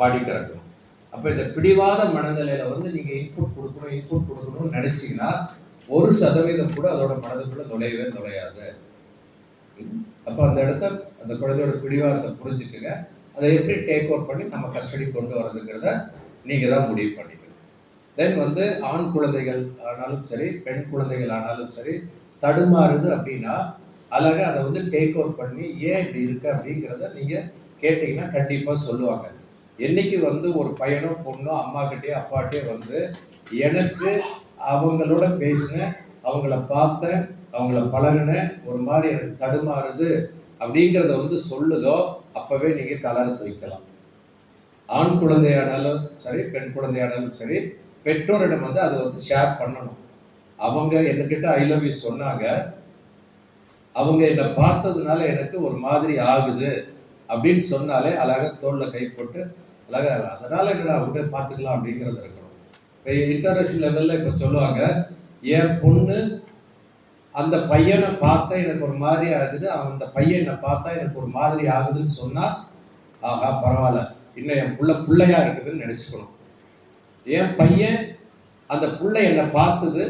பாடி கறக்கணும் அப்போ இந்த பிடிவாத மனநிலையில வந்து நீங்கள் இன்புட் கொடுக்கணும் இன்புட் கொடுக்கணும்னு நினச்சிங்கன்னா ஒரு சதவீதம் கூட அதோட மனதுக்குள்ளே நுழையவே நுழையாது. அப்போ அந்த இடத்த அந்த குழந்தையோட பிடிவாதத்தை புரிஞ்சுக்குங்க. அதை எப்படி டேக் ஓவர் பண்ணி நம்ம கஸ்டடி கொண்டு வரதுங்கிறத நீங்கள் தான் முடிவு பண்ணிக்கணும். தென் வந்து ஆண் குழந்தைகள் ஆனாலும் சரி பெண் குழந்தைகள் ஆனாலும் சரி தடுமாறுது அப்படின்னா அழகாக அதை வந்து டேக் ஓவர் பண்ணி ஏன் இப்படி இருக்கு அப்படிங்கிறத நீங்கள் கேட்டிங்கன்னா கண்டிப்பாக சொல்லுவாங்க. என்னைக்கு வந்து ஒரு பையனோ பொண்ணோ அம்மாக்கிட்டே அப்பாட்டே வந்து எனக்கு அவங்களோட பேசினேன் அவங்கள பார்த்தேன் அவங்கள பழகினேன் ஒரு மாதிரி எனக்கு தடுமாறுது அப்படிங்கிறத வந்து சொல்லுதோ அப்போவே நீங்கள் கலரை துவைக்கலாம். ஆண் குழந்தையானாலும் சரி பெண் குழந்தையானாலும் சரி பெற்றோரிடம் வந்து அதை வந்து ஷேர் பண்ணணும். அவங்க என்கிட்ட ஐ லவ் யூ சொன்னாங்க. அவங்க என்னை பார்த்ததுனால எனக்கு ஒரு மாதிரி ஆகுது அப்படின்னு சொன்னாலே அழகாக தோளில் கை போட்டு அழகாக அதனால் என்னடா உடனே பார்த்துக்கலாம் அப்படிங்கிறது இருக்கணும். இப்போ இன்டர்நேஷ்னல் லெவலில் இப்போ சொல்லுவாங்க என் பொண்ணு அந்த பையனை பார்த்தா எனக்கு ஒரு மாதிரி ஆகுது அந்த பையன் என்னை பார்த்தா எனக்கு ஒரு மாதிரி ஆகுதுன்னு சொன்னால் ஆகா பரவாயில்ல. இன்னும் என் பிள்ளை பிள்ளையா இருக்குதுன்னு நினச்சிக்கணும். என் பையன் அந்த பிள்ளை என்னை பார்த்தது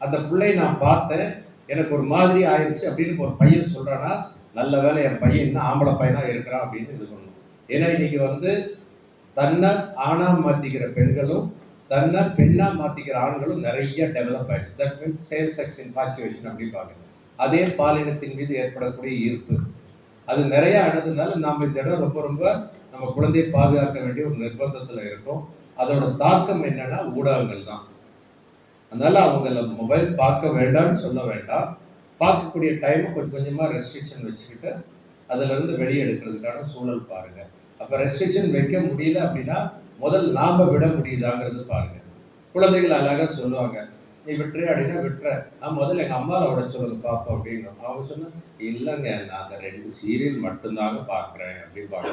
அந்த பிள்ளையை நான் பார்த்தேன் எனக்கு ஒரு மாதிரி ஆயிடுச்சு அப்படின்னு ஒரு பையன் சொல்கிறேன்னா நல்ல வேளை என் பையன் இன்னும் ஆம்பளை பையனாக இருக்கிறான் அப்படின்னு இது பண்ணணும் ஏன்னா இன்னைக்கு வந்து தன்னை ஆணாக மாற்றிக்கிற பெண்களும் தன்னை பெண்ணாக மாற்றிக்கிற ஆண்களும் நிறைய டெவலப் ஆயிடுச்சு. That means same sex infatuation அப்படிம்பாங்க அதே பாலினத்தின் மீது ஏற்படக்கூடிய ஈர்ப்பு. அது நிறைய ஆனதுனால நாம் இந்த இடம் ரொம்ப ரொம்ப நம்ம குழந்தையை பாதுகாக்க வேண்டிய ஒரு நிர்பந்தத்தில் இருக்கோம். அதோட தாக்கம் என்னன்னா ஊடகங்கள் தான். அதனால அவங்கள மொபைல் பார்க்க வேண்டாம்னு சொல்ல வேண்டாம். பார்க்கக்கூடிய டைமை கொஞ்சம் கொஞ்சமாக ரெஸ்ட்ரிக்ஷன் வச்சுக்கிட்டு அதுலேருந்து வெளியே எடுக்கிறதுக்கான சூழல் பாருங்கள் அப்போ ரெஸ்ட்ரிக்ஷன் வைக்க முடியல அப்படின்னா முதல் நாம் விட முடியுதாங்கிறது பாருங்கள் குழந்தைகள் அழகாக சொல்லுவாங்க நீ விட்டுரு அப்படின்னா விட்டுற. நான் முதல்ல எங்கள் அம்மாவை விட சொல்லுங்க பார்ப்போம் அப்படின்னு அவங்க சொன்னால் இல்லைங்க நான் அந்த ரெண்டு சீரியல் மட்டும்தாங்க பார்க்குறேன் அப்படின்னு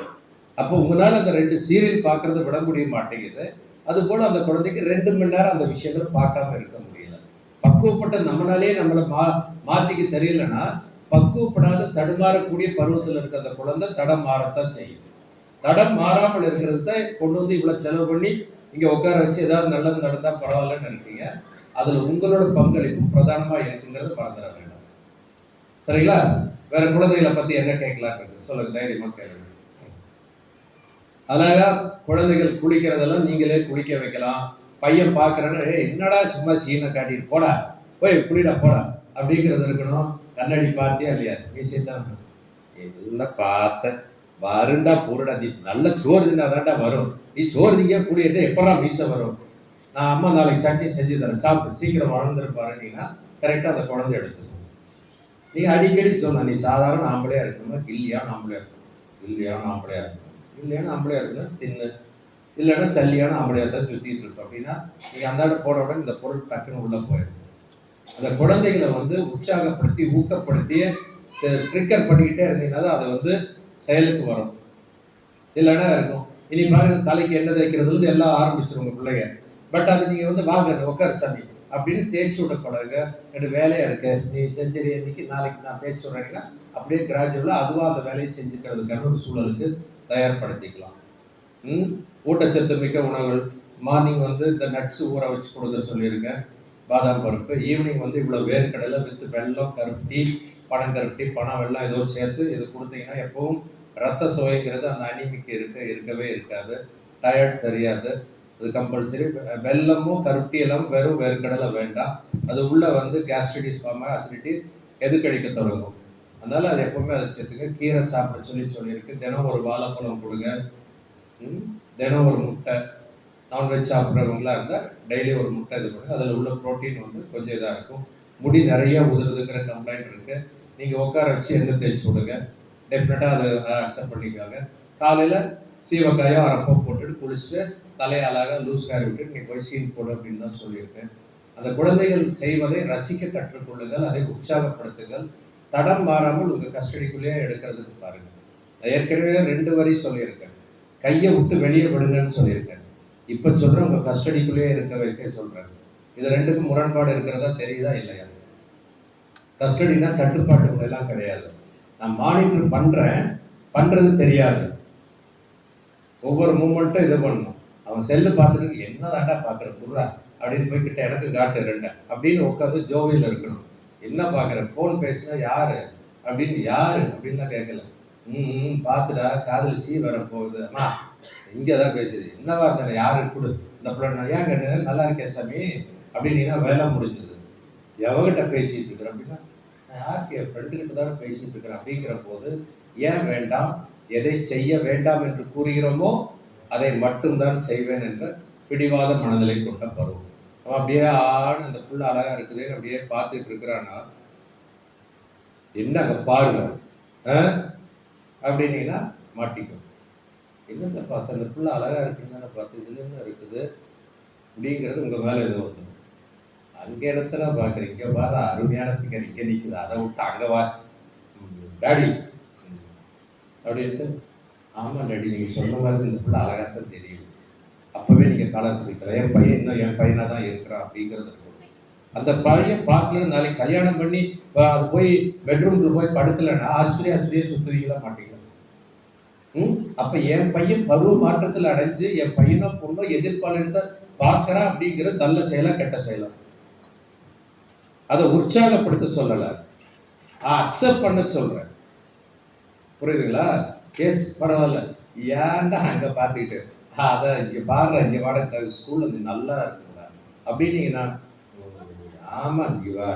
அப்போ உங்களால் அந்த ரெண்டு சீரியல் பார்க்குறத விட முடிய மாட்டேங்குது. அதுபோல் அந்த குழந்தைக்கு ரெண்டு மணி நேரம் அந்த விஷயங்கள் பார்க்காம இருக்க முடியல. பக்குவப்பட்ட நம்மளாலே நம்மளை மா மாற்றிக்க தெரியலன்னா பக்குவப்படாத தடுமாறக்கூடிய பருவத்தில் இருக்க அந்த குழந்தை தடம் மாறத்தான் செய்யும். தடம் மாறாமல் இருக்கிறது தான் கொண்டு வந்து இவ்வளோ செலவு பண்ணி இங்கே உட்கார வச்சு ஏதாவது நல்லது நடந்தால் பரவாயில்லன்னு நினைக்கிறீங்க. அதில் உங்களோட பங்களிப்பு பிரதானமாக இருக்குங்கிறத மறந்துட வேண்டாம் சரிங்களா? வேற குழந்தைகளை பற்றி என்ன கேட்கலான்னு சொல்லுங்க தைரியமாக கேளுங்க. அழகா குழந்தைகள் குளிக்கிறதெல்லாம் நீங்களே குளிக்க வைக்கலாம். பையன் பார்க்குறேன்னு ஏ என்னடா சும்மா சீனை காட்டிட்டு போடா? போய் குளிடா போடா. அப்படிங்கிறது இருக்கணும். கண்ணாடி பார்த்தியா இல்லையா? விஷயத்தான் எல்லாம் பார்த்தேன் வருண்டா பொருடா நீ நல்ல சோறு தின்னாதான்டா வரும். நீ சோறு திங்க குளிட்டு எப்படா மீச வரும்? நான் அம்மா நாளைக்கு சட்னி செஞ்சு தரேன். சாப்பிட்டு சீக்கிரம் வளர்ந்துருப்பாருன்னீங்கன்னா கரெக்டாக அந்த குழந்தை எடுத்துக்கும் நீ அடிக்கடி சொன்ன நீ சாதாரண ஆம்பளையாக இருக்கணுமா கில்லியான ஆம்பளையாக இருக்கணும் கில்லியான ஆம்பளையாக இருக்கணும் இல்லையான ஆம்பளையாக இருக்கணும் தின்னு. இல்லைன்னா சல்லியான ஆம்பளையாக தான் சுற்றிட்டு இருக்கும் அப்படின்னா நீ அந்தாண்ட போட உடனே இந்த பொருள் டக்குன்னு உள்ளே போயிடும். அந்த குழந்தைகளை வந்து உற்சாகப்படுத்தி ஊக்கப்படுத்தி ட்ரிக்கர் பண்ணிக்கிட்டே இருந்தீங்கன்னா தான் அது வந்து செயலுக்கு வரும். இல்லைன்னா இருக்கும்? இனி பாருங்க தலைக்கு எண்ணெய் தேய்க்கிறதுலேருந்து எல்லாம் ஆரம்பிச்சிடும் உங்கள் பிள்ளைங்க. பட் அது நீங்கள் வந்து வாங்க உட்கார் சாமி. அப்படின்னு தேய்ச்சி விடக்கூடாதுங்க ரெண்டு வேலையாக இருக்கு? நீ செஞ்சது இன்னைக்கு நாளைக்கு நான் தேய்ச்சி விட்றேன்னா அப்படியே கிராஜுவலாக அதுவாக அந்த வேலையை செஞ்சுக்கிறதுக்கான ஒரு சூழலுக்கு தயார்படுத்திக்கலாம். ம்? ஊட்டச்சத்து மிக்க உணவுகள். மார்னிங் வந்து இந்த நட்ஸ் ஊற வச்சு கொடுக்க சொல்லியிருக்கேன். பாதாம் பருப்பு. ஈவினிங் வந்து இவ்வளோ வேர்க்கடலை வித் வெள்ளம் கருப்பட்டி பனங்கருப்பட்டி பணம் எல்லாம் ஏதோ சேர்த்து இது கொடுத்தீங்கன்னா எப்பவும் ரத்த சுவைங்கிறது அந்த அனிமிக்கு இருக்க இருக்கவே இருக்காது. டயர்ட் தெரியாது. அது கம்பல்சரி வெல்லமும் கருட்டியெல்லாம் வெறும் வேர்க்கடலை வேண்டாம். அது உள்ளே வந்து கேஸ்ட்ரிட்டிஸ் ஃபார்ம் அசிடிட்டி கழிக்க தொடங்கும்? அதனால் அது எப்பவுமே அதை சேர்த்துங்க கீரை சாப்பிட சொல்லி சொல்லியிருக்கு. தினம் ஒரு வாழைப்பழம் கொடுங்க. தினம் ஒரு முட்டை. நான்வெஜ் சாப்பிட்றவங்களா இருந்தால் டெய்லி ஒரு முட்டை இது பண்ணுங்க அதில் உள்ள ப்ரோட்டீன் வந்து கொஞ்சம் இதாக இருக்கும். முடி நிறைய உதிருதுங்கிற கம்ப்ளைண்ட் இருக்குது நீங்கள் உட்கார வச்சு எண்ணெய் தேய்ச்சி விடுங்க. டெஃபினட்டாக அதை அக்செப்ட் பண்ணிக்காங்க. காலையில் சீவக்காயோ அரப்போ போட்டுட்டு குளிச்சுட்டு தலையை அழகாக லூஸ் ஹேர் விட்டு நீ போய் சீன் போடு அப்படின்னு தான் சொல்லியிருக்கேன். அந்த குழந்தைகள் செய்வதை ரசிக்க கற்றுக்கொள்ளுங்கள் அதை உற்சாகப்படுத்துங்கள். தடம் மாறாமல் உங்கள் கஸ்டடிக்குள்ளேயே எடுக்கிறதுக்கு பாருங்கள் நான் ஏற்கனவே ரெண்டு வரி சொல்லியிருக்கேன். கையை விட்டு வெளியே விடுங்கன்னு சொல்லியிருக்கேன். இப்போ சொல்கிறேன் உங்கள் கஸ்டடிக்குள்ளேயே இருக்க வைக்க சொல்கிறேன் இது ரெண்டுக்கும் முரண்பாடு இருக்கிறதா தெரியுதா இல்லையா? கஸ்டடினா கட்டுப்பாட்டு முறையெல்லாம் கிடையாது. நான் மானிட்டர் பண்ணுறேன் பண்ணுறது தெரியாது. ஒவ்வொரு மூமெண்ட்டும் இது பண்ணணும் அவன் செல்லு பார்த்துட்டு என்ன தாண்டா பார்க்குற புர்ரா? அப்படின்னு போய்கிட்ட எனக்கு காட்டு ரெண்டை. அப்படின்னு உட்காந்து ஜோவியில் இருக்கணும். என்ன பார்க்குற? ஃபோன் பேசுனா யார்? அப்படின்னு யார்? அப்படின்லாம் கேட்கல. ம் பார்த்துடா. காதல் சீ வர போகுது. அம்மா இங்கே தான் பேசுது. என்னவா இருந்தானே யாரு? கொடு. இந்த பிள்ளை நான் ஏன் கண்ணு நல்லா இருக்கேன் சாமி. அப்படின்னா வேலை முடிஞ்சது. எவகிட்ட பேசிகிட்டு இருக்கிற அப்படின்னா நான் யாருக்கு என் ஃப்ரெண்டுகிட்ட தானே பேசிகிட்டு இருக்கிறேன்? அப்படிங்கிற போது ஏன் வேண்டாம்? எதை செய்ய வேண்டாம் என்று கூறுகிறோமோ அதை மட்டும்தான் செய்வேன் என்ற பிடிவாத மனநிலை கொண்ட பருவம். அவன் அப்படியே ஆடு அந்த புள்ள அழகாக இருக்குதுன்னு அப்படியே பார்த்துட்டு இருக்கிறானா என்ன அங்கே பாருங்க அப்படின்னீங்கன்னா மாட்டிக்கும். என்னத்தை பார்த்து அந்த புள்ள அழகாக இருக்குன்னு பார்த்து இதுல என்ன இருக்குது? அப்படிங்கிறது உங்கள் மேலே எதுவும் வந்துடும் அங்கே இடத்துல பார்க்குறீங்க இங்க பாரு அருமையான பிங்கர் இங்கே நிற்குது அதை விட்டு அங்கே வா. டாடி. அப்படின்ட்டு ஆமாம் டாடி நீங்கள் சொன்ன மாதிரி இந்த பிள்ளை அழகாத்தான் தெரியுது. அப்போவே நீங்கள் கலர் பிடிக்கல என் பையன் இன்னும் என் பையனாக தான் இருக்கிறான் அப்படிங்கிறது அந்த பையன் பார்க்கல நாளைக்கு கல்யாணம் பண்ணி அது போய் பெட்ரூம்ல போய் படுக்கலைன்னா ஆஸ்பத்திரி ஆஸ்பத்திரியே சுற்றுவீங்களா மாட்டீங்களா? ம்? அப்போ என் பையன் பருவ மாற்றத்தில் அடைஞ்சு என் பையனோ பொண்ணோ தான் பார்க்குறான் அப்படிங்கிறது நல்ல செயலாக கெட்ட செயலாக அதை உற்சாகப்படுத்த சொல்லலை. அக்செப்ட் பண்ண சொல்கிறேன் புரியுதுங்களா? எஸ் பரவாயில்ல. ஏன்டா அங்கே பார்த்துக்கிட்டு? அதை இங்கே பாடுற இங்கே பாட ஸ்கூலில் நீ நல்லா இருக்குங்களா அப்படின்னீங்கன்னா ஆமாம் இவா வா.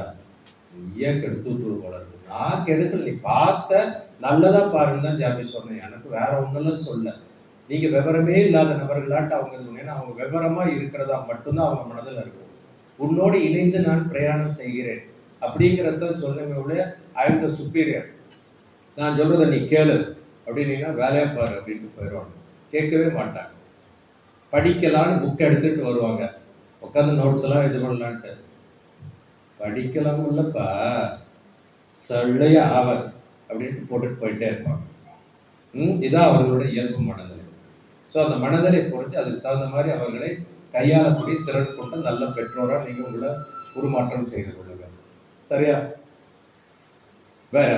நீ ஏன் கெடுத்து போல இருக்கு. நான் கெடுக்கல நீ பார்த்த நல்லதாக பாருன்னு தான் ஜாமி சொன்னேன். எனக்கு வேற ஒன்றும் சொல்ல. நீங்கள் விவரமே இல்லாத நபர்களாட்டு அவங்க சொன்னீங்கன்னா அவங்க விவரமாக இருக்கிறதா மட்டும்தான் அவங்க மனதில் இருக்கும். உன்னோடு இணைந்து நான் பிரயாணம் செய்கிறேன். அப்படிங்கிறத சொன்னமே ஒழிய ஐ த சுப்பீரியர் நான் சொல்கிறத நீ கேளு. அப்படின்னா வேலையை பாரு அப்படின்ட்டு போயிடுவாங்க. கேட்கவே மாட்டாங்க. படிக்கலான்னு புக் எடுத்துகிட்டு வருவாங்க. உட்காந்து நோட்ஸ் எல்லாம் இது பண்ணலான்ட்டு. படிக்கலாம் இல்லைப்பா. சொல்லைய ஆவர் அப்படின்ட்டு போட்டுட்டு போயிட்டே இருப்பாங்க. ம் இதான் அவர்களுடைய இயல்பு மனநிலை. ஸோ அந்த மனநிலை பொறுத்து அதுக்கு தகுந்த மாதிரி அவர்களை கையாளக்கூடிய திறன் கொண்ட நல்ல பெற்றோராக நீங்கள் உங்களை உருமாற்றம் செய்து கொள்ளுங்கள் சரியா? வேற?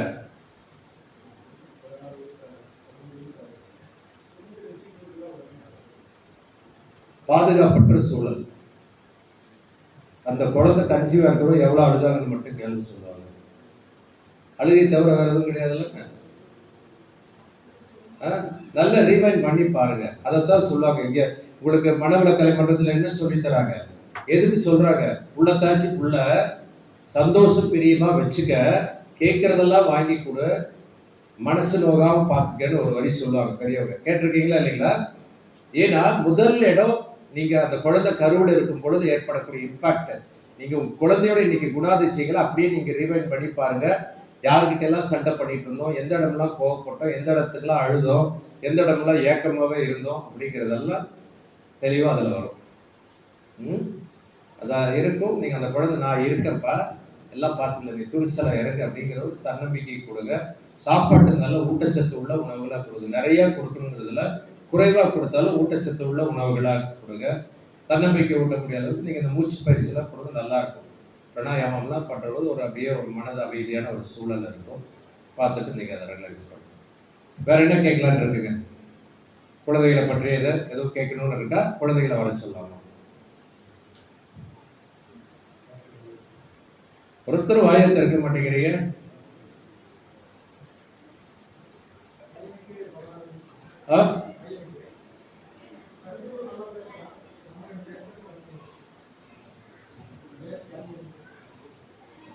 பாதுகாப்பற்ற சூழல். அந்த குழந்தை கன்சீவாக இருக்கிறோம் எவ்வளோ அழுதாங்கன்னு மட்டும் கேள்வி சொல்லுவாங்க. அழுகை தவிர வேறு எதுவும் கிடையாதுல்ல? நல்ல ரீமைண்ட் பண்ணி பாருங்க. அதைத்தான் சொல்லுவாங்க இங்கே. உங்களுக்கு மனவளக்கலை மன்றத்தில் என்ன சொல்லி தராங்க? எதுக்கு சொல்றாங்க? உள்ளத்தாச்சு உள்ள சந்தோஷம் பிரியமா வச்சுக்க கேட்கறதெல்லாம் வாங்கி கொடு மனசு நோகாம பார்த்துக்கன்னு ஒரு வழி சொல்லுவாங்க பெரியவங்க. கேட்டிருக்கீங்களா இல்லைங்களா? ஏன்னா முதல் இடம் நீங்க அந்த குழந்தை கருவில் இருக்கும் பொழுது ஏற்படக்கூடிய இம்பாக்ட் நீங்க உங்க குழந்தையோட இன்னைக்கு குணாதிசயங்களை அப்படியே நீங்க ரீவைண்ட் பண்ணி பாருங்க. யாருக்கிட்ட எல்லாம் சண்டை பண்ணிட்டு இருந்தோம் எந்த இடம்லாம் கோவப்பட்டோம் எந்த இடத்துக்குலாம் அழுதோம் எந்த இடம்லாம் ஏக்கமாவே இருந்தோம் அப்படிங்கிறதெல்லாம் தெளிவாக அதில் வரும். ம்? அதான் இருக்கும். நீங்கள் அந்த குழந்தை நான் இருக்கப்பா எல்லாம் பார்த்துல நீ துணிச்சலாக இறங்க அப்படிங்கிற ஒரு தன்னம்பிக்கை கொடுங்க. சாப்பாட்டு நல்ல ஊட்டச்சத்து உள்ள உணவுகளாக கொடுங்க. நிறைய கொடுக்கணுங்கிறதுல குறைவாக கொடுத்தாலும் ஊட்டச்சத்து உள்ள உணவுகளாக கொடுங்க. தன்னம்பிக்கை ஊட்டக்கூடிய அளவுக்கு நீங்கள் இந்த மூச்சு பயிற்சியெல்லாம் கொடுங்க. நல்லா இருக்கும். பிராணாயாமம்லாம் பண்றது ஒரு அப்படியே ஒரு மனது அமைதியான ஒரு சூழல் இருக்கும். பார்த்துட்டு நீங்கள் அதை ரிலாக்ஸ் பண்ணுங்க. வேற என்ன கேட்கலான்னு இருக்குங்க? குழந்தைகளை பற்றி எதை எதுவும் கேட்கணும்னு இருக்கா? குழந்தைகளை வர சொல்லலாம் ஒருத்தர் வாயை திறக்க மாட்டேங்கிறீங்க.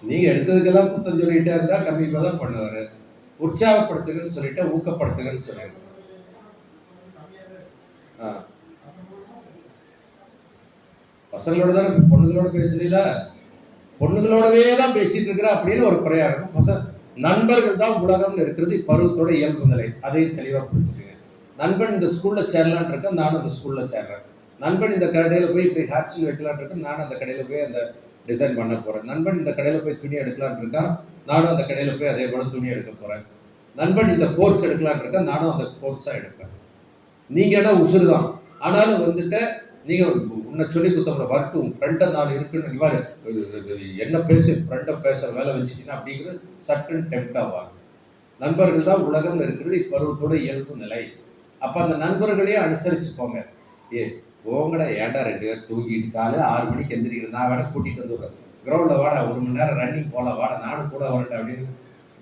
நீங்க எடுத்ததுக்கெல்லாம் குத்தம் சொல்லிட்டே இருந்தா கண்டிப்பா தான் பண்ணுவாரு. உற்சாகப்படுத்துங்கன்னு சொல்லிட்டு ஊக்கப்படுத்துங்கன்னு சொல்லிடுங்க பசங்களோட தான் பொண்ணுங்களோட பேசுறீங்களா பொண்ணுங்களோடவே தான் பேசிட்டு இருக்கிற அப்படின்னு ஒரு குறையா இருக்கும். பசங்க நண்பர்கள் தான் உலகம்னு இருக்கிறது பருவத்தோட இயல்பு நிலை. அதையும் தெளிவாக புரிஞ்சுக்கங்க. நண்பன் இந்த ஸ்கூல்ல சேரலான் இருக்கேன் நானும் அந்த ஸ்கூல்ல சேர்றேன். நண்பன் இந்த கடையில போய் இப்படி ஹேர் ஸ்டைல் வைக்கலான் இருக்கேன் நானும் அந்த கடையில போய் அந்த டிசைன் பண்ண போறேன். நண்பன் இந்த கடையில போய் துணி எடுக்கலான் இருக்கான் நானும் அந்த கடையில போய் அதே போல துணி எடுக்க போறேன். நண்பன் இந்த கோர்ஸ் எடுக்கலான் இருக்கேன் நானும் அந்த கோர்ஸா எடுப்பேன். நீங்கள் என்ன உசுறு தான் ஆனாலும் வந்துட்டு நீங்கள் உன்னை சொல்லி குத்தம்ல வரட்டும் ஃப்ரெண்டை நாள் இருக்குன்னு இவ்வாறு என்ன பேசி ஃப்ரெண்டை பேசுகிற வேலை வச்சுக்கிட்டீங்கன்னா அப்படிங்கிறது சட்டன் டெம்ட் ஆவாங்க. நண்பர்கள் தான் உலகம் இருக்கிறது இப்பருவத்தோட இயல்பு நிலை. அப்போ அந்த நண்பர்களையும் அனுசரிச்சு போங்க. ஏ போங்கடா ஏன்டா ரெண்டு பேர் தூங்கிட்டு காலையில் ஆறு மணிக்கு எந்திரிக்கிறேன் நான் வேணா கூட்டிகிட்டு வந்துடுறேன் கிரௌண்டில் வாட வாடா ஒரு மணி நேரம் ரன்னிங் போகலாம் வாடா நானும் கூட வரட்டேன் அப்படின்னு.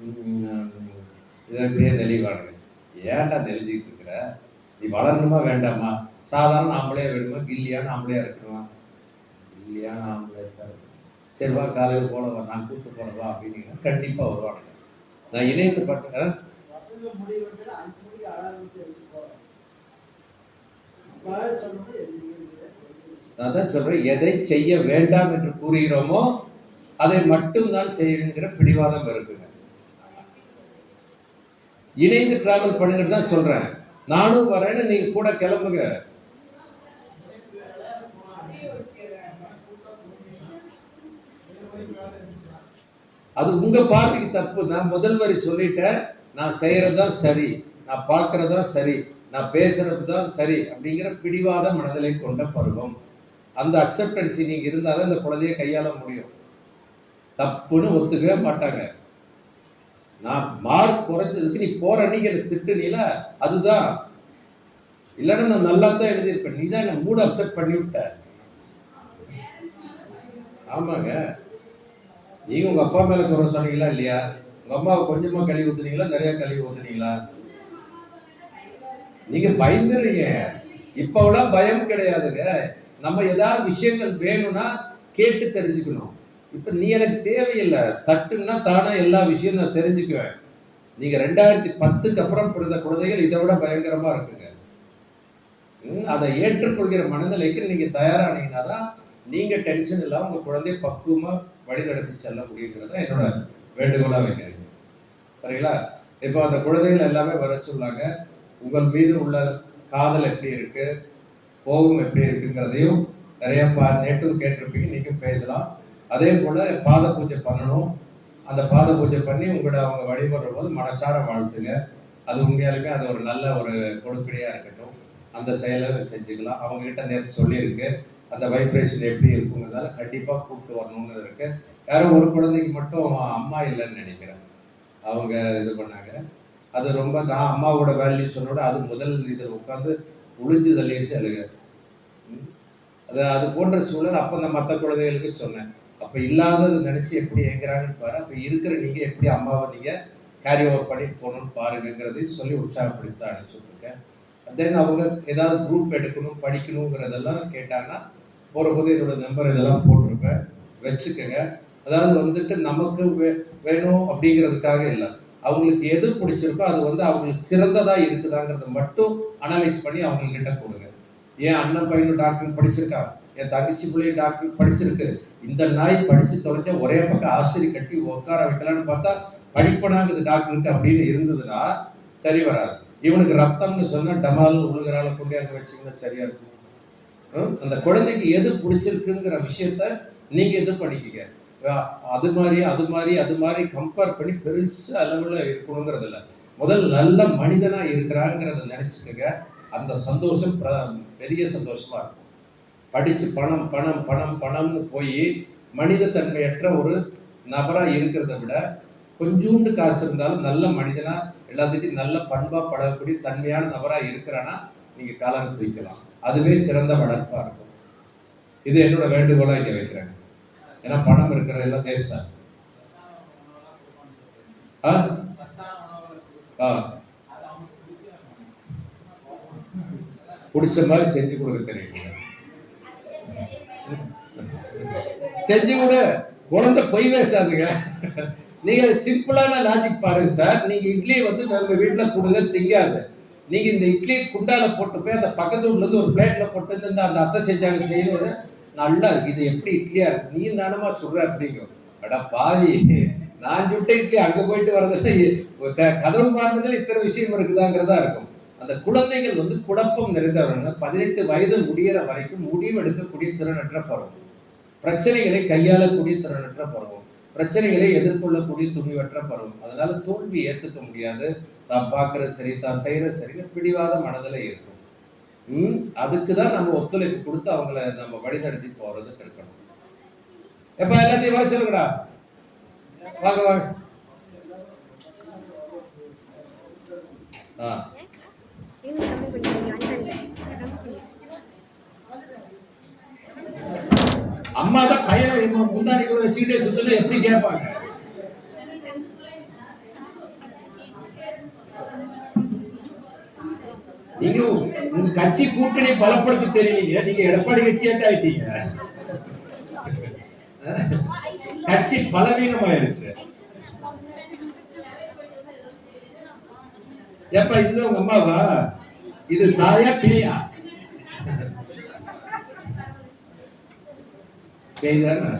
உம், இதை இப்படியே தெளிவானுங்க ஏன்டா நெளிஞ்சிக்கிட்டு இருக்கிற? நீ வளரணுமா வேண்டாமா? சாதாரண ஆம்பளையா வேணுமா? கில்லியான ஆம்பளையா இருக்கணுமா? கில்லியான ஆம்பளையா தான். சரி வா காலையில் போலவா நான் கூப்பிட்டு போலவா அப்படின்னு கண்டிப்பாக வருவானுங்க. நான் இணைந்து பட்டேன் எதுவுமே செய்யணும் அதான் சொல்றேன் எதை செய்ய வேண்டாம் என்று கூறுகிறோமோ அதை மட்டும்தான் செய்யுங்கிற பிடிவாதம் இருக்குங்க. இணைந்து டிராவல் பண்ணுங்கிறது தான் சொல்றேன். நானும் வரேன்னு நீங்க கூட கிளம்புங்க. அது உங்க பார்வைக்கு தப்பு. நான் முதல் வரி சொல்லிட்டேன். நான் செய்கிறது தான் சரி. நான் பார்க்கறது தான் சரி. நான் பேசுறது தான் சரி அப்படிங்கிற பிடிவாத மனதிலை கொண்ட பருவம். அந்த அக்செப்டன்சி நீங்க இருந்தாதான் இந்த குழந்தைய கையாள முடியும். தப்புன்னு ஒத்துக்கவே மாட்டாங்க. நான் மார்க் குறைஞ்சதுக்கு நீ போற அன்னைக்கு எனக்கு திட்டுனீல அதுதான். இல்லைன்னா நான் நல்லா தான் எழுதியிருப்பேன். நீ தான் என்னை மூட் அப்செட் பண்ணி விட்ட. ஆமாங்க. நீங்க உங்க அப்பா மேல குறை சொன்னீங்களா இல்லையா? உங்க அம்மாவை கொஞ்சமா கழுவி ஊத்துனீங்களா? நிறைய கழுவி ஊத்துனீங்களா? நீங்க பயந்துடுறீங்க இப்போலாம் பயம் கிடையாதுங்க. நம்ம ஏதாவது விஷயங்கள் வேணும்னா கேட்டு தெரிஞ்சுக்கணும். இப்போ நீ எனக்கு தேவையில்லை. தட்டுன்னா தானே எல்லா விஷயம் நான் தெரிஞ்சுக்குவேன். நீங்கள் ரெண்டாயிரத்தி பத்துக்கு அப்புறம் பிறந்த குழந்தைகள் இதை விட பயங்கரமாக இருக்குங்க. ம், அதை ஏற்றுக்கொள்கிற மனநிலைக்கு நீங்கள் தயாரானீங்கன்னா தான் நீங்கள் டென்ஷன் இல்லாமல் உங்கள் குழந்தைய பக்குவமாக வழிநடத்தி செல்ல முடியுங்கிறத என்னோட வேண்டுகோளாக வைக்கிறீங்க. சரிங்களா? இப்போ அந்த குழந்தைகள் எல்லாமே வர சொல்லாங்க உங்கள் மீது உள்ள காதல் எப்படி இருக்குது கோபம் எப்படி இருக்குங்கிறதையும் நிறைய பா நேற்றும் கேட்டிருப்பீங்க நீங்கள் பேசலாம். அதே போல் பாத பூஜை பண்ணணும். அந்த பாத பூஜை பண்ணி உங்களோட அவங்க வழிபடுற போது மனசார வாழ்த்துங்க. அது உண்மையாலுமே அது ஒரு நல்ல ஒரு கொடுப்படியாக இருக்கட்டும். அந்த செயலை செஞ்சுக்கலாம். அவங்க கிட்ட நேற்று சொல்லியிருக்கு அந்த வைப்ரேஷன் எப்படி இருக்குங்கிறதால கண்டிப்பாக கூப்பிட்டு வரணும்னு இருக்கு யாரும் ஒரு குழந்தைக்கு மட்டும் அம்மா இல்லைன்னு நினைக்கிறேன். அவங்க இது பண்ணாங்க. அது ரொம்ப நான் அம்மாவோட வேல்யூ சொன்னோட அது முதல் இது உட்காந்து உಳಿஞ்சு தள்ளிடுச்சு அழுக அது அது போன்ற சூழல் அப்போ அந்த மற்ற குழந்தைகளுக்கு சொன்னேன். அப்போ இல்லாதது நினச்சி எப்படி ஏங்குறாங்கன்னு பாரு. அப்போ இருக்கிற நீங்கள் எப்படி அம்மாவை நீங்கள் கேரி ஓவர் பண்ணி போகணும்னு பாருங்கிறதையும் சொல்லி உற்சாகப்படுத்தி தான் அனுப்பிச்சுட்ருக்கேன் தென் அவங்க ஏதாவது குரூப் எடுக்கணும் படிக்கணுங்கிறதெல்லாம் கேட்டாங்கன்னா போகிற போது என்னோட நம்பர் இதெல்லாம் போட்டிருப்பேன். வச்சுக்கோங்க. அதாவது வந்துட்டு நமக்கு வே வேணும் அப்படிங்கிறதுக்காக இல்லை. அவங்களுக்கு எது பிடிச்சிருக்கோ அது வந்து அவங்களுக்கு சிறந்ததாக இருக்குதாங்கிறத மட்டும் அனலைஸ் பண்ணி அவங்கக்கிட்ட கொடுங்க. ஏன் அண்ணன் பையனும் டாக்டர் படிச்சிருக்காங்க என் தங்கச்சி பிள்ளையும் டாக்டர் படிச்சிருக்கு. இந்த நாய் படிச்சு தொலைஞ்ச ஒரே பக்கம் ஆசிரியர் கட்டி உட்கார வைக்கலான்னு பார்த்தா படிப்பனாங்குது டாக்டருக்கு அப்படின்னு இருந்ததுன்னா சரி வராது. இவனுக்கு ரத்தம்னு சொன்னா டமால் உழுகிறால கொண்டு அங்கே வச்சிங்கன்னா சரியா இருக்கும். அந்த குழந்தைக்கு எது பிடிச்சிருக்குங்கிற விஷயத்த நீங்க இது பண்ணிக்கங்க. அது மாதிரி அது மாதிரி அது மாதிரி கம்பேர் பண்ணி பெருசு அளவில் இருக்கணுங்கிறது இல்லை முதல் நல்ல மனிதனா இருக்கிறாங்கிறத நினைச்சுக்கங்க. அந்த சந்தோஷம் பெரிய சந்தோஷமா இருக்கும். அடித்து பணம் பணம் பணம் பணம்னு போய் மனித தன்மையற்ற ஒரு நபராக இருக்கிறத விட கொஞ்சோண்டு காசு இருந்தாலும் நல்ல மனிதனாக எல்லாத்துக்கிட்டையும் நல்ல பண்பாக படக்கூடிய தன்மையான நபராக இருக்கிறான்னா நீங்கள் காலம் வைக்கலாம் அதுவே சிறந்த வளர்ப்பாக இருக்கும். இது என்னோட வேண்டுகோளாக இங்கே வைக்கிறேன். ஏன்னா பணம் இருக்கிற எல்லாம் தேசம் ஆ? ஆ. பிடிச்ச மாதிரி செஞ்சு கொடுக்க தெரியும் செஞ்சு கூட குழந்தை பொய் பேசாதுங்க. நீங்க சிம்பிளான லாஜிக் பாருங்க சார் நீங்க இட்லி வந்து நம்ம வீட்டுல கொடுங்க திங்காது. நீங்க இந்த இட்லி குண்டால போட்டு போய் அந்த பக்கத்து வீட்ல இருந்து ஒரு பிளேட்ல போட்டு வந்து அந்த அத்தை செஞ்சாங்க செய்யறது நல்லா இருக்கு. இது எப்படி இட்லியா இருக்கு? நீ நானமா சொல்ற அப்படிங்க. அடா பாவி நான் சுட்ட இட்லி அங்க போயிட்டு வர்றதுல கதவு மாறினதுல இத்தனை விஷயம் இருக்குதாங்கிறதா இருக்கும். அந்த குழந்தைகள் வந்து குழப்பம் நிறைந்தவர்கள். பதினெட்டு வயது முடியிற வரைக்கும் முடிவெடுக்கக்கூடிய திறனற்ற பருவம் பிரச்சனைகளை கையாளக்கூடிய திறனற்ற பருவம். பிரச்சனைகளை எதிர்கொள்ளக்கூடிய துணிவற்ற பருவம். அதனால தோல்வி ஏற்றுக்க முடியாது. தான் பார்க்கறது சரி தான் செய்யறது சரி பிடிவாத மனதில் இருக்கும். ம் அதுக்கு தான் நம்ம ஒத்துழைப்பு கொடுத்து அவங்கள நம்ம வழிநடத்தி போறதுக்கு இருக்கணும். எப்ப எல்லாத்தையும் வர சொல்லுங்கடா. வாங்க வாங்க. ஆ. இன்னும் அம்மா தான் பையனை இவன் முந்தானிக்குள்ள வச்சுக்கிட்டே சுத்தல எப்படி கேட்பாங்க? நீங்க உங்க கட்சி கூட்டணி பலப்படுத்த தெரியலீங்க நீங்க எடப்பாடி கட்சியாட்ட ஆயிட்டீங்க. கட்சி பலவீனமாயிருச்சு. எப்ப இதுதான் உங்க அம்மாவா? இது தாயா பிள்ளையா? பேய் இப்போ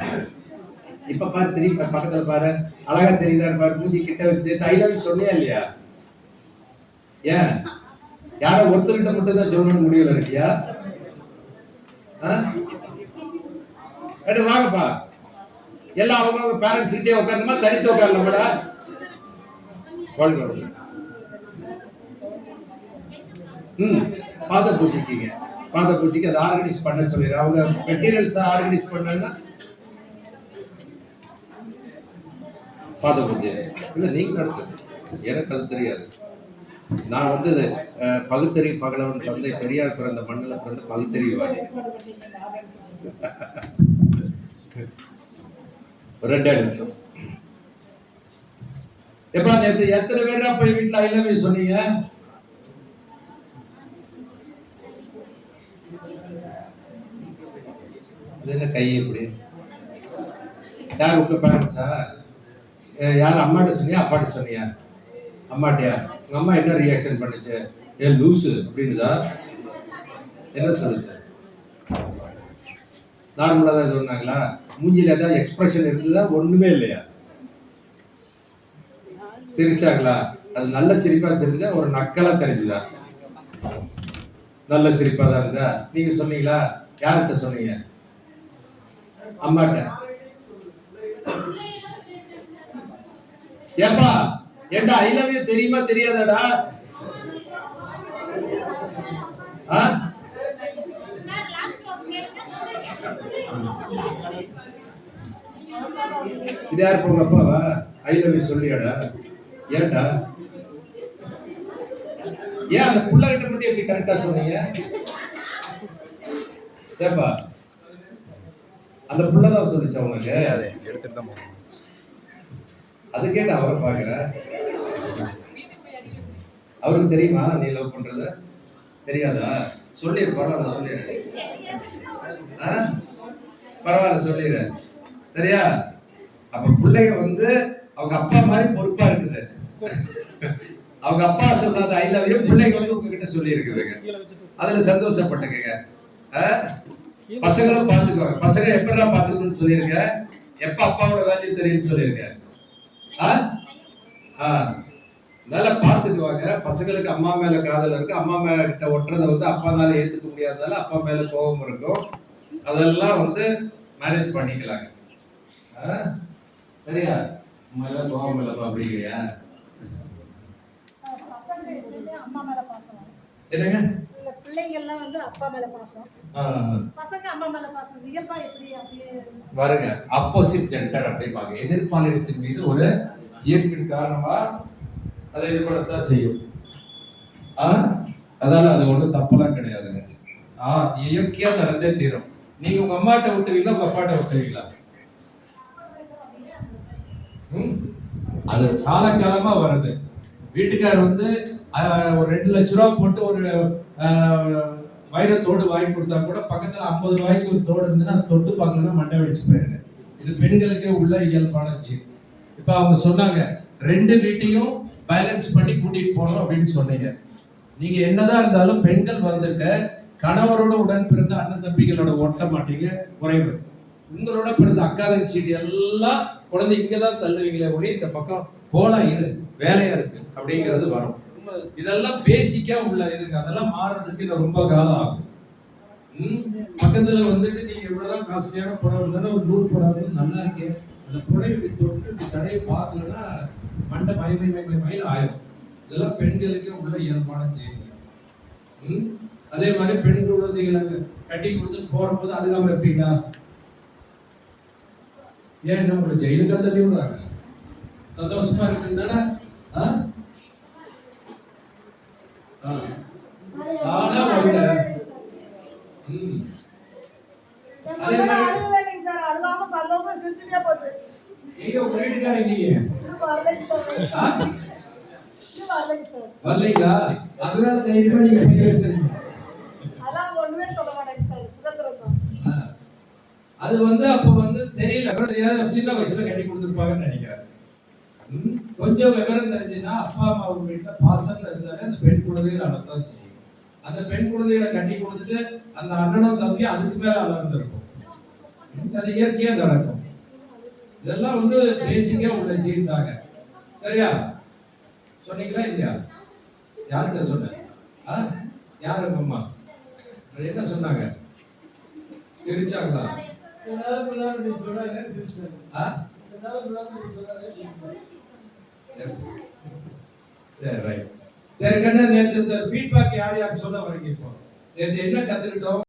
இப்ப பாரு தெரியும் இப்ப பக்கத்துல பாரு. அழகா தெரியுதான்னு பாரு மூஞ்சி கிட்ட வச்சு தைலவி சொன்னியா இல்லையா? ஏன்? யாரோ ஒருத்தர்கிட்ட மட்டும் தான் சொல்லணும் முடியல இருக்கியா ஆ? வாங்கப்பா. எல்லாம் அவங்க அவங்க பேரண்ட்ஸ் கிட்டே உட்காரணுமா தனித்து உட்காரலாமாடா வாழ்க வாழ்க்கை ம் பாத பூஜைக்குங்க பாத பூஜைக்கு அதை ஆர்கனைஸ் பண்ண சொல்லிடுறேன் அவங்க மெட்டீரியல்ஸ் ஆர்கனைஸ் பண்ணா பாத பூஜை இல்ல நீங்க நடத்து. எனக்கு அது தெரியாது. நான் வந்து பகுத்தறி பகலவன் தந்தை பெரியார் பிறந்த மண்ணில் பிறந்த பகுத்தறிவுவாதி ஒரு ரெண்டே நிமிஷம். எப்பா நேற்று எத்தனை பேர் போய் வீட்டில் ஐலவே சொன்னீங்க? இது என்ன கை இப்படி? யார் உங்க பேரண்ட்ஸா யார் அம்மாட்ட சொன்னியா? அப்பாட்ட சொன்னியா? அம்மாட்டியா? உங்க அம்மா என்ன ரியாக்ஷன் பண்ணுச்சு? ஏ லூசு அப்படின்னுதா? என்ன சொல்லுது? நார்மலாக தான் சொன்னாங்களா? மூஞ்சியில் ஏதாவது எக்ஸ்பிரஷன் இருந்ததா? ஒன்றுமே இல்லையா? சிரிச்சாங்களா? அது நல்ல சிரிப்பாக தெரிஞ்சா ஒரு நக்கலாக தெரிஞ்சுதா? நல்ல சிரிப்பாக தான் இருந்தா நீங்கள் சொன்னீங்களா? யார்கிட்ட சொன்னீங்க? அம்மாட்ட. ஏப்பா ஏண்டா ஐ லவ் யூ தெரியுமா தெரியாதாடா? ஆ? இது யார் அப்பாவா? ஐ லவ் யூ சொல்லியாடா ஏன்டா? ஏன் அந்த புள்ள கிட்ட மட்டும் எப்படி கரெக்டா சொன்னீங்க? ஏப்பா அந்த புள்ளதான் சொல்லிச்சா உனக்கு எடுத்துட்டு தான் போகணும். அது கேட்டு அவரை பாக்குற அவருக்கு தெரியுமா நீ லவ் பண்றது? தெரியாதா? சொல்லிடு பரவாயில்ல சொல்லிடு ஆ? பரவாயில்ல சொல்லிடு சரியா? அப்ப பிள்ளைங்க வந்து அவங்க அப்பா மாதிரி பொறுப்பா இருக்குது. அவங்க அப்பா சொல்லாத ஐ லவ் யூ பிள்ளைங்க வந்து உங்ககிட்ட சொல்லி இருக்குதுங்க அதுல சந்தோஷப்பட்டுக்கங்க. ஆ? பசங்களும் பார்த்துக்குவாங்க. பசங்க எப்படிலாம் பார்த்துக்கணும்னு சொல்லிருங்க எப்ப அப்பாவோட வேல்யூ தெரியும்னு? ஆ. நல்லா பார்த்துக்குவாங்க. பசங்களுக்கு அம்மா மேல காதல் இருக்கு. அம்மா மேல கிட்ட ஒட்டுறதை வந்து அப்பானால ஏத்துக்க முடியாததால அப்பா மேல கோபம் இருக்கும். அதெல்லாம் வந்து மேனேஜ் பண்ணிக்கலாங்க? சரியா? மேல கோபம் இல்லப்பா அம்மா பாசம். என்னங்க? பிள்ளைங்கள்லாம் வந்து அப்பா மேல பாசம். பசங்க அம்மா மேல பாசம். இயல்பா எப்படி அப்படியே பாருங்க அப்போசிட் ஜென்டர் அப்படிம்பாங்க. எதிர்பாலினத்தின் மீது ஒரு ஈர்ப்பின் காரணமா அதை இது பண்ணத்தான் செய்யும் அதனால அது ஒன்றும் தப்பெல்லாம் கிடையாதுங்க. ஆ இயற்கையா நடந்தே தீரும். நீங்க உங்க அம்மாட்ட விட்டுவீங்களா உங்க அப்பாட்ட விட்டுவீங்களா? அது காலங்காலமா வருது. வீட்டுக்காரர் வந்து ஒரு ரெண்டு லட்ச ரூபா போட்டு ஒரு வைரத்தோடு வாங்கி கொடுத்தா கூட பக்கத்தில் ஐம்பது ரூபாய்க்கு ஒரு தோடு இருந்துன்னா தொட்டு பார்க்கலன்னா மண்டை வெடிச்சு போயிருங்க இது பெண்களுக்கே உள்ள இயல்பான ஜீவ் இப்போ அவங்க சொன்னாங்க ரெண்டு வீட்டையும் பேலன்ஸ் பண்ணி கூட்டிட்டு போகணும் அப்படின்னு சொன்னீங்க. நீங்க என்னதான் இருந்தாலும் பெண்கள் வந்துட்டு கணவரோட உடன் பிறந்த அண்ணன் தம்பிகளோட ஒட்ட மாட்டீங்க குறைவு உங்களோட பிறந்த அக்கா தங்கச்சி எல்லாம் குழந்தை இங்கே தான் தள்ளுவீங்களே ஒளி இந்த பக்கம் போலாம் இரு வேலையா இருக்கு அப்படிங்கிறது வரும். இதெல்லாம் பேசிக்கா உள்ள இதுங்க. அதெல்லாம் மாறுறதுக்கு இன்னும் ரொம்ப காலம் ஆகும். பக்கத்துல வந்துட்டு நீங்க இவ்வளவுதான் காஸ்ட்லியான புடவை இருந்தாலும் ஒரு நூல் புடவை நல்லா இருக்கே. அந்த புடவை இப்படி தொட்டு இப்படி தடையை பார்க்கலன்னா மண்டை மயமை மயமை மயில் ஆயிரும். இதெல்லாம் பெண்களுக்கு உள்ள இயல்பான செய்யுங்க அதே மாதிரி பெண் குழந்தைகளை கட்டி கொடுத்து போறபோது அதுக்காக இருப்பீங்களா ஏன் என்ன உங்களை ஜெயிலுக்கா தள்ளி விடுறாங்க? சந்தோஷமா இருக்குன்னு தானே? ஆ. தானா வழியில அதே மாதிரி- சார். அழுகாம சந்தோஷமா சிரிச்சுட்டே போச்சு. எங்க உங்க வீட்டுக்காரங்க நீங்க வரலைங்க சார். வரலைங்களா? அதனால தைரியமா நீங்க செய்ய வச்சிருக்கீங்க அதான் ஒண்ணுமே சொல்ல மாட்டேங்க சார். சுதந்திரம் தான். ஆ. அது வந்து அப்போ வந்து தெரியல. தெரியாத சின்ன வயசுல கட்டி கொடுத்துருப்பாங்கன்னு நினைக்கிறேன். கொஞ்சம் விவரம் தெரிஞ்சுன்னா அப்பா அம்மா அவங்க வீட்டுல பாசம்னு இருந்தாலே அந்த பெண் குழந்தைகள் அழத்தான் செய்யும் அந்த பெண் குழந்தைகளை கட்டி கொடுத்துட்டு அந்த அண்ணனும் தம்பி அதுக்கு மேல அலர்ந்திருக்கும் ம், அது இயற்கையா நடக்கும். இதெல்லாம் வந்து பேசிக்கா உள்ள செய்தாங்க சரியா? சொன்னீங்களா இல்லையா? யார்கிட்ட சொன்ன ஆ? யாரு அம்மா? என்ன சொன்னாங்க? சிரிச்சாங்களா? ஆ? சரி ரைட் சரி கண்ணா நேற்று இந்த ஃபீட்பேக் யார் யார் சொல்ல வரீங்க இப்போ நேற்று என்ன கத்துக்கிட்டோம்?